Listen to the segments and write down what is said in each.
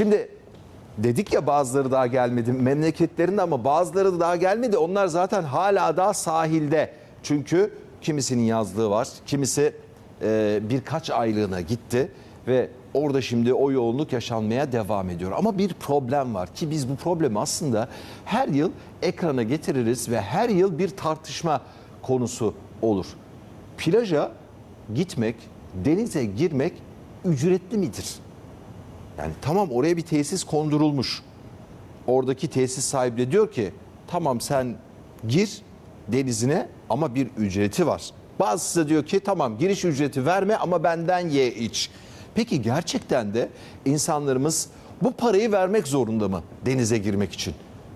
Şimdi dedik ya bazıları daha gelmedi memleketlerinde ama bazıları da daha gelmedi. Onlar zaten hala daha sahilde. Çünkü kimisinin yazlığı var, kimisi e, birkaç aylığına gitti ve orada şimdi o yoğunluk yaşanmaya devam ediyor. Ama bir problem var ki biz bu problemi aslında her yıl ekrana getiririz ve her yıl bir tartışma konusu olur. Plaja gitmek, denize girmek ücretli midir? Yani tamam oraya bir tesis kondurulmuş. Oradaki tesis sahibi de diyor ki tamam sen gir denizine ama bir ücreti var. Bazısı da diyor ki tamam giriş ücreti verme ama benden ye iç. Peki gerçekten de insanlarımız bu parayı vermek zorunda mı denize girmek için?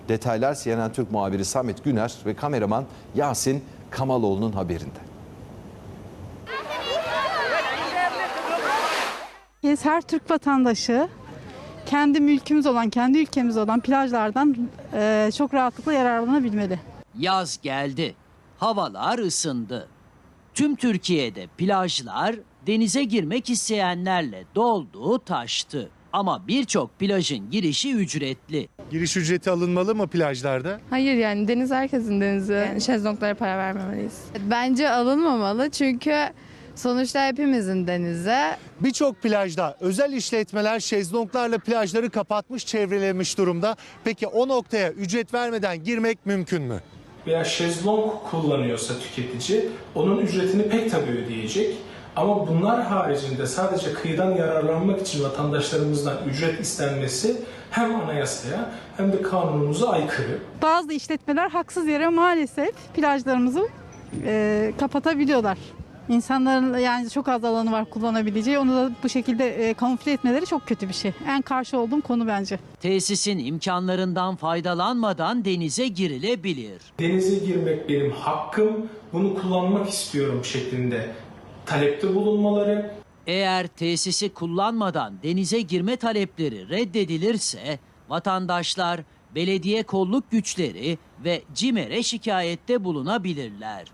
Detaylar CNN Türk muhabiri Samet Güner ve kameraman Yasin Kamaloğlu'nun haberinde. Biz her Türk vatandaşı kendi mülkümüz olan, kendi ülkemiz olan plajlardan eee, çok rahatlıkla yararlanabilmeli. Yaz geldi. Havalar ısındı. Tüm Türkiye'de plajlar denize girmek isteyenlerle doldu, taştı. Ama birçok plajın girişi ücretli. Giriş ücreti alınmalı mı plajlarda? Hayır yani deniz herkesin denizi. Yani şezlonglara para vermemeliyiz. Bence alınmamalı çünkü sonuçta hepimizin denizi. Birçok plajda özel işletmeler şezlonglarla plajları kapatmış, çevrelemiş durumda. Peki o noktaya ücret vermeden girmek mümkün mü? veya şezlong kullanıyorsa tüketici onun ücretini pek tabii ödeyecek. Ama bunlar haricinde sadece kıyıdan yararlanmak için vatandaşlarımızdan ücret istenmesi hem anayasaya hem de kanunumuza aykırı. Bazı işletmeler haksız yere maalesef plajlarımızı eee, kapatabiliyorlar. İnsanların yani çok az alanı var kullanabileceği. Onu da bu şekilde eee, kamufle etmeleri çok kötü bir şey. En karşı olduğum konu bence. Tesisin imkanlarından faydalanmadan denize girilebilir. Denize girmek benim hakkım, bunu kullanmak istiyorum şeklinde talepte bulunmaları Eğer tesisi kullanmadan denize girme talepleri reddedilirse vatandaşlar belediye kolluk güçleri ve CİMER'e şikayette bulunabilirler.